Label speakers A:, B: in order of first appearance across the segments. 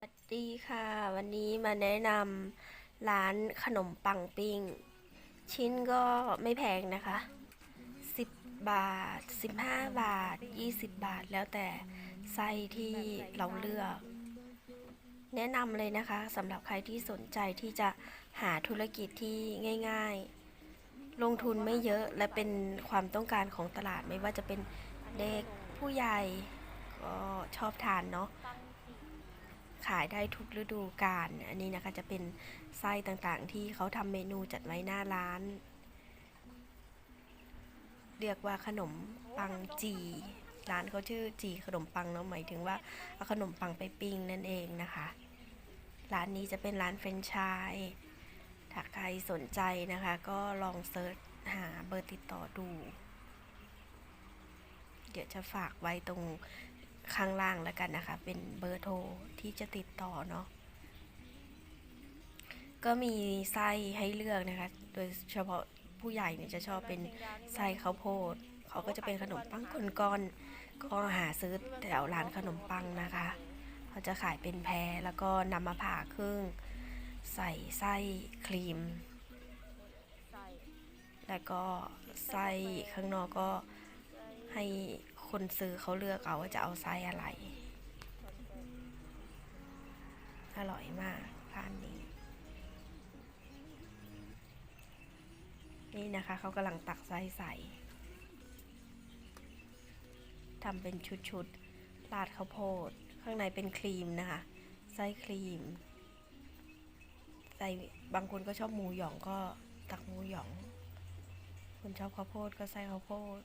A: สวัสดีค่ะ วันนี้มาแนะนำร้านขนมปังปิ้ง ชิ้นก็ไม่แพงนะคะ 10 บาท 15 บาท 20 บาทแล้วแต่ไส้ที่เราเลือก แนะนำเลยนะคะสำหรับใครที่สนใจที่จะหาธุรกิจที่ง่าย ๆ ลงทุนไม่เยอะและเป็นความต้องการของตลาดไม่ว่าจะเป็นเด็กผู้ใหญ่ก็ชอบทานเนาะ ขายได้ทุกฤดูกาลอันนี้นะคะจะเป็นไส้ต่างๆ ที่เขาทำเมนูจัดไว้หน้าร้าน เรียกว่าขนมปังจีร้านเขาชื่อจีขนมปังเนาะหมายถึงว่าเอาขนมปังไปปิ้งนั่นเองนะคะ ร้านนี้จะเป็นร้านเฟรนช์ชายถ้าใครสนใจนะคะ ก็ลองเซิร์ชหาเบอร์ติดต่อดู เดี๋ยวจะฝากไว้ตรง ข้างล่างแล้วกันนะคะ เป็นเบอร์โทรที่จะติดต่อเนาะก็มีไส้ให้เลือกนะคะ โดยเฉพาะผู้ใหญ่เนี่ยจะชอบเป็นไส้ข้าวโพด เขาก็จะเป็นขนมปังก้อนๆก็หาซื้อแถวร้านขนมปังนะคะ เขาจะขายเป็นแพรแล้วก็นำมาผ่าครึ่ง ใส่ไส้ครีม แล้วก็ไส้ข้างนอกก็ให้ คนซื้อเขาเลือกเอาว่าจะเอาไส้อะไร อร่อยมากร้านนี้ นี่นะคะเขากำลังตักไส้ใส่ทำเป็นชุดๆ ราดข้าวโพด ข้างในเป็นครีมนะคะ ไส้ครีม ใส่บางคนก็ชอบหมูหยองก็ตักหมูหยอง คนชอบข้าวโพดก็ใส่ข้าวโพด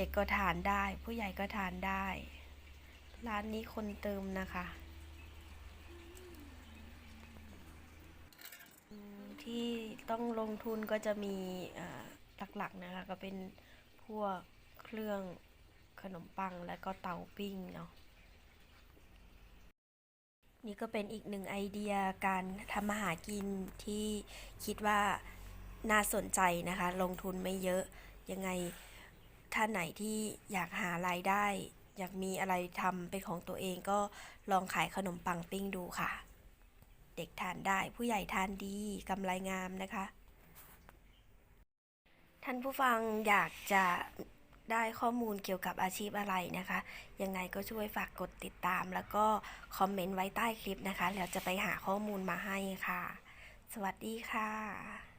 A: ด็กก็ทานได้ ผู้ใหญ่ก็ทานได้ ร้านนี้คนเติมนะคะที่ต้องลงทุนก็จะมีหลักๆนะคะ ก็เป็นพวกเครื่องขนมปังและก็เตาปิ้งเนาะนี่ก็เป็นอีกหนึ่งไอเดียการทำมาหากินที่คิดว่าน่าสนใจนะคะ ลงทุนไม่เยอะยังไง ท่านไหนที่อยากหารายได้ อยากมีอะไรทำเป็นของตัวเองก็ลองขายขนมปังปิ้งดูค่ะ เด็กทานได้ผู้ใหญ่ทานดีกำไรงามนะคะ ท่านผู้ฟังอยากจะได้ข้อมูลเกี่ยวกับอาชีพอะไรนะคะ ยังไงก็ช่วยฝากกดติดตาม แล้วก็คอมเมนต์ไว้ใต้คลิปนะคะ แล้วจะไปหาข้อมูลมาให้ค่ะ สวัสดีค่ะ